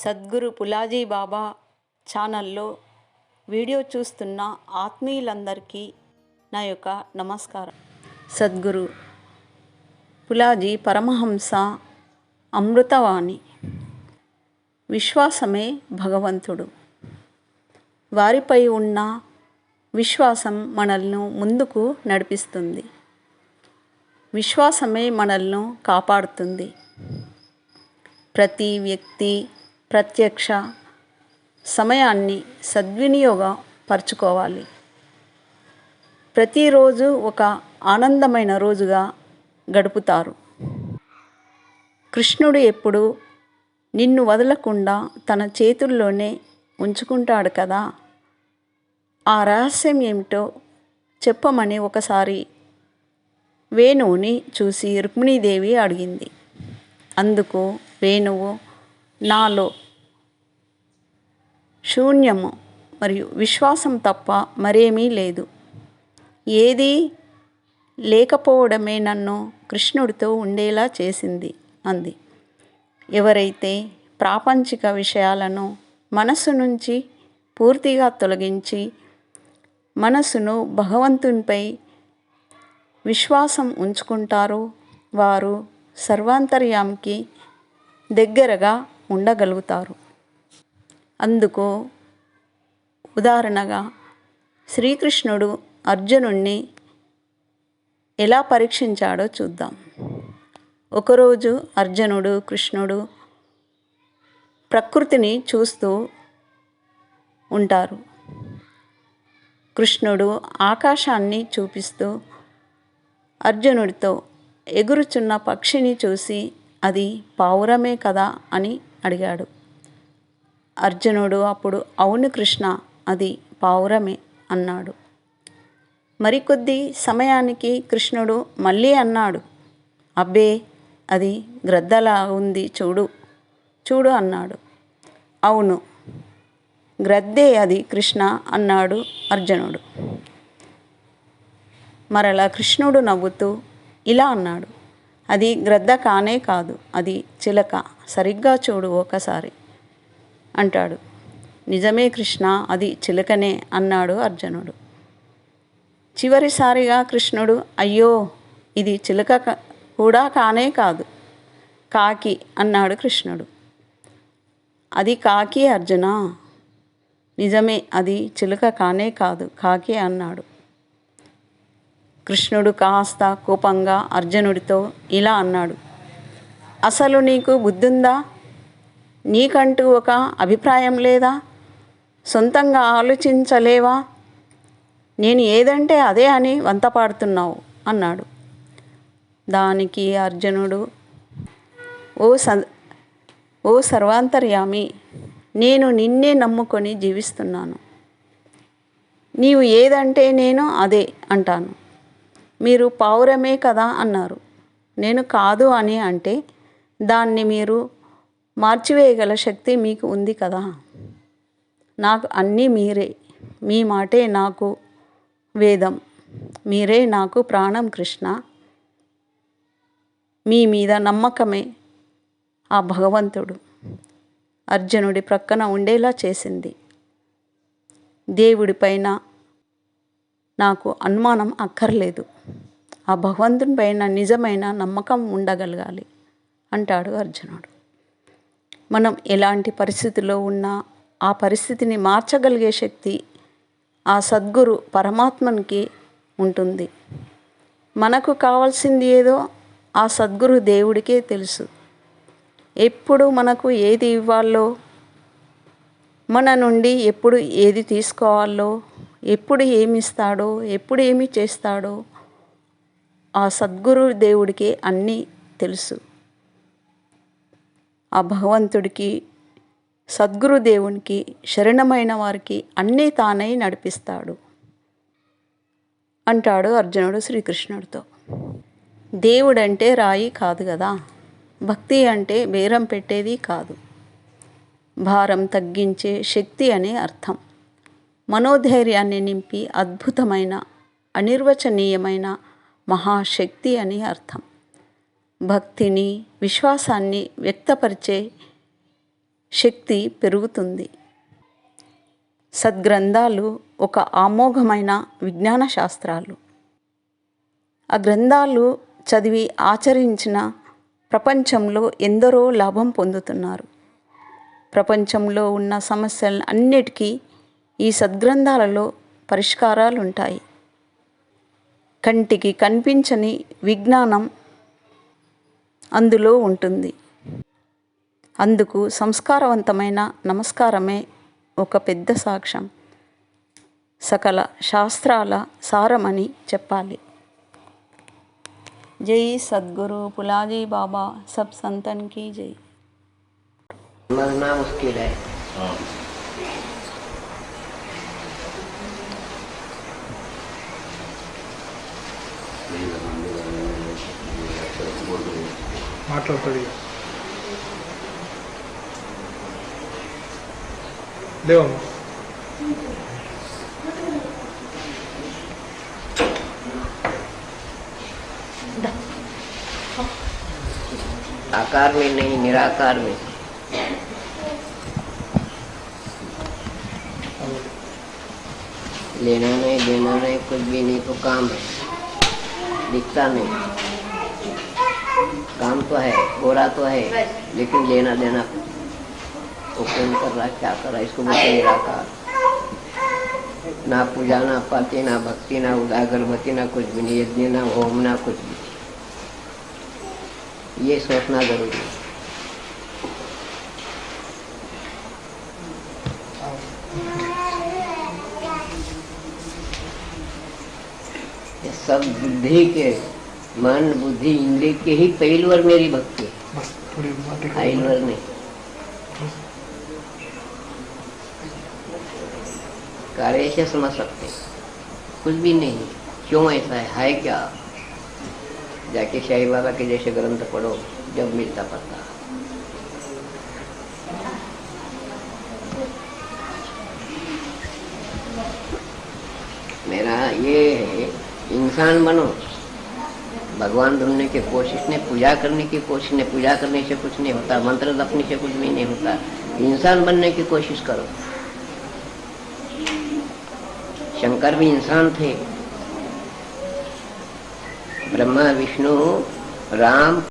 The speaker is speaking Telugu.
సద్గురు పులాజీ బాబా ఛానల్లో వీడియో చూస్తున్న ఆత్మీయులందరికీ నా యొక్క నమస్కారం. సద్గురు పులాజీ పరమహంస అమృతవాణి. విశ్వాసమే భగవంతుడు. వారిపై ఉన్న విశ్వాసం మనల్ని ముందుకు నడిపిస్తుంది. విశ్వాసమే మనల్ని కాపాడుతుంది. ప్రతి వ్యక్తి ప్రత్యక్ష సమయాన్ని సద్వినియోగపరచుకోవాలి ప్రతిరోజు ఒక ఆనందమైన రోజుగా గడుపుతారు. కృష్ణుడు ఎప్పుడు నిన్ను వదలకుండా తన చేతుల్లోనే ఉంచుకుంటాడు కదా? ఆ రహస్యం ఏమిటో చెప్పమని ఒకసారి వేణువుని చూసి రుక్మిణీదేవి అడిగింది. అందుకు వేణువు నాలో శూన్యము మరియు విశ్వాసం తప్ప మరేమీ లేదు. ఏది లేకపోవడమే నన్ను కృష్ణుడితో ఉండేలా చేసింది అంది. ఎవరైతే ప్రాపంచిక విషయాలను మనసు నుంచి పూర్తిగా తొలగించి మనసును భగవంతునిపై విశ్వాసం ఉంచుకుంటారో వారు సర్వాంతర్యానికి దగ్గరగా ఉండగలుగుతారు. అందుకు ఉదాహరణగా శ్రీకృష్ణుడు అర్జునుణ్ణి ఎలా పరీక్షించాడో చూద్దాం. ఒకరోజు అర్జునుడు కృష్ణుడు ప్రకృతిని చూస్తూ ఉంటారు. కృష్ణుడు ఆకాశాన్ని చూపిస్తూ అర్జునుడితో ఎగురుచున్న పక్షిని చూసి అది పావురమే కదా అని అడిగాడు. అర్జునుడు అప్పుడు అవును కృష్ణ అది పావురమే అన్నాడు. మరికొద్ది సమయానికి కృష్ణుడు మళ్ళీ అన్నాడు. అబ్బే అది గ్రద్దలా ఉంది చూడు చూడు అన్నాడు. అవును గ్రద్దే అది కృష్ణ అన్నాడు అర్జునుడు. మరలా కృష్ణుడు నవ్వుతూ ఇలా అన్నాడు. అది గ్రద్ద కానే కాదు అది చిలక. సరిగ్గా చూడు ఒకసారి అంటాడు. నిజమే కృష్ణ అది చిలకనే అన్నాడు అర్జునుడు. చివరిసారిగా కృష్ణుడు అయ్యో ఇది చిలక కూడా కానే కాదు కాకి అన్నాడు కృష్ణుడు. అది కాకి అర్జున? నిజమే అది చిలుక కానే కాదు కాకి అన్నాడు. కృష్ణుడు కాస్త కోపంగా అర్జునుడితో ఇలా అన్నాడు. అసలు నీకు బుద్ధుందా? నీకంటూ ఒక అభిప్రాయం లేదా? సొంతంగా ఆలోచించలేవా? నేను ఏదంటే అదే అని వంతపాడుతున్నావు అన్నాడు. దానికి అర్జునుడు ఓ స ఓ సర్వాంతర్యామి నేను నిన్నే నమ్ముకొని జీవిస్తున్నాను. నీవు ఏదంటే నేను అదే అంటాను. మీరు పావురమే కదా అన్నారు. నేను కాదు అని అంటే దాన్ని మీరు మార్చివేయగల శక్తి మీకు ఉంది కదా. నాకు అన్నీ మీరే. మీ మాటే నాకు వేదం. మీరే నాకు ప్రాణం కృష్ణ. మీ మీద నమ్మకమే ఆ భగవంతుడు. అర్జునుడి ప్రక్కన ఉండేలా చేసింది. దేవుడిపైన నాకు అనుమానం అక్కర్లేదు. ఆ భగవంతుని పైన నిజమైన నమ్మకం ఉండగలగాలి అంటాడు అర్జునుడు. మనం ఎలాంటి పరిస్థితిలో ఉన్నా ఆ పరిస్థితిని మార్చగలిగే శక్తి ఆ సద్గురు పరమాత్మనికి ఉంటుంది. మనకు కావాల్సింది ఏదో ఆ సద్గురు దేవుడికే తెలుసు. ఎప్పుడు మనకు ఏది ఇవ్వాలో మన నుండి ఎప్పుడు ఏది తీసుకోవాలో ఎప్పుడు ఏమి ఇస్తాడో ఎప్పుడు ఏమి చేస్తాడో ఆ సద్గురు దేవుడికి అన్నీ తెలుసు. ఆ భగవంతుడికి సద్గురు దేవునికి శరణమైన వారికి అన్నీ తానై నడిపిస్తాడు అంటాడు అర్జునుడు శ్రీకృష్ణుడితో. దేవుడంటే రాయి కాదు కదా భక్తి అంటే బేరం పెట్టేది కాదు. భారం తగ్గించే శక్తి అనే అర్థం. మనోధైర్యాన్ని నింపి అద్భుతమైన అనిర్వచనీయమైన మహాశక్తి అని అర్థం. భక్తిని విశ్వాసాన్ని వ్యక్తపరిచే శక్తి పెరుగుతుంది. సద్గ్రంథాలు ఒక ఆమోఘమైన విజ్ఞాన శాస్త్రాలు ఆ గ్రంథాలు చదివి ఆచరించిన ప్రపంచంలో ఎందరో లాభం పొందుతున్నారు. ప్రపంచంలో ఉన్న సమస్యలు అన్నిటికీ ఈ సద్గ్రంథాలలో పరిష్కారాలుంటాయి. కంటికి కనిపించని విజ్ఞానం అందులో ఉంటుంది. అందుకు సంస్కారవంతమైన నమస్కారమే ఒక పెద్ద సాక్ష్యం. సకల శాస్త్రాల సారమని చెప్పాలి. జై సద్గురు పులాజీ బాబా సబ్ సంతన్కి జై. మాట్లాడతాడు ఇక. లేవమ్మా आकार में नहीं निराकार में लेना नहीं देना नहीं कुछ भी नहीं तो काम है दिखता नहीं काम तो है हो रहा तो है लेकिन लेना देना वो कौन कर रहा क्या कर रहा इसको बोलते निराकार ना पूजा ना पाती ना भक्ति ना उदागरबत्ती ना कुछ भी नहीं यज्ञ ना होम ना कुछ भी। ये सोचना ज़रूरी है। सब बुद्धि के मन बुद्धि इंद्रिय के ही पहलवर मेरी भक्ति है। आइलवर नहीं कार्य से समझ सकते कुछ भी नहीं। क्यों ऐसा है? है क्या? जाके शाही बाबा के जैसे ग्रंथ पढ़ो जब मिलता पता मेरा ये है इंसान बनो। भगवान ढूँढने की कोशिश ने पूजा करने की कोशिश ने पूजा करने से कुछ नहीं होता, मंत्र जपने से कुछ भी नहीं होता। इंसान बनने की कोशिश करो। शंकर भी इंसान थे। ब्रह्मा, विष्णु, राम